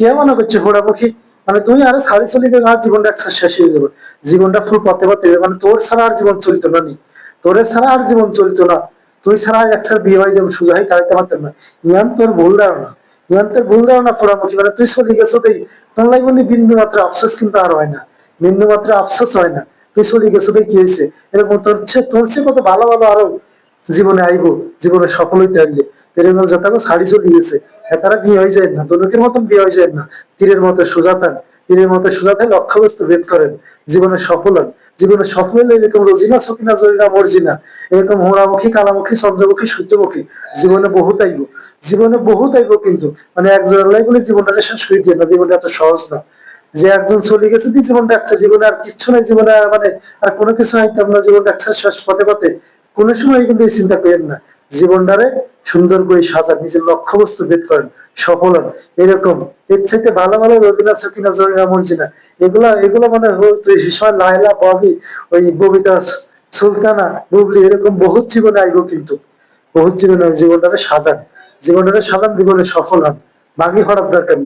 কে মনে করছে ফোড়ামুখী মানে তুই আরে সারি চলি গেলে আর জীবনটা একসাথে শেষ হয়ে যাবে। জীবনটা ফুল পথে পথে মানে তোর ছাড়া আর জীবন চলতো না নি। তোরে ছাড়া আর জীবন চলতো না। তুই ছাড়া একসাথে বিয়ে হয়ে যাবে সুযোগ হয় কাটাতে পারতাম না। ইয়ান, তোর ভুল ধারণা। ইয়ান, তোর ভুল ধারণা মানে তুই চলে গেছো তাই তোর লাগবে বিন্দু মাত্র আফসোস কিন্তু আর হয় না। বিন্দু মাত্র আফসোস হয় না। তুই চলে গেছো তাই কি হয়েছে? এরকম তোর তোর চেয়ে কত ভালো ভালো আরও জীবনে আইব, জীবনে সফল হইতে আসলে এরকম যত শাড়ি চলে গেছে। তারা বিয়ে হয়ে যায় না দনুকের মতন বিয়ে হয়ে যায় না। তীরের মতো সুজাতান তীরের মতো সুজাতায় লক্ষ্যবস্তু ভেদ করেন। জীবনে সফল হন। জীবনে সফল হলে এরকম রোজিনা সকিনা জরিনা মর্জিনা এরকম হোড়ামুখী, কালামুখী চন্দ্রমুখী সূর্যমুখী জীবনে বহুত আইব। জীবনে বহুত আইব কিন্তু। মানে একজন লাই বলে জীবনটা শেষ করে দিয়ে না, জীবনটা এত সহজ না। যে একজন চলে গেছে দিয়ে জীবনটা একটা জীবনে আর কিচ্ছু নাই, জীবনে মানে আর কোনো কিছু আইতাম না, জীবনটা একটা শেষ পথে পথে। কোনো সময় কিন্তু এই চিন্তা করেন না। জীবনটারে সুন্দর করে সাজান, নিজের লক্ষ্য বস্তু ভেদ করেন, সফল হন। এরকম। এর চাইতে ভালো ভালো রবিনা সকিনা জরিনা মর্জিনা। এগুলা, এগুলো মানে হতো তুই হিসময় লাইলা ববি ওই ববিতা সুলতানা, বুবলি, এরকম বহুত জীবনে আইব কিন্তু। বহুত জীবনে জীবনটাকে সাজান। জীবনটাকে সাজান, জীবনে সফল হন। বাকি হওয়ার দরকার।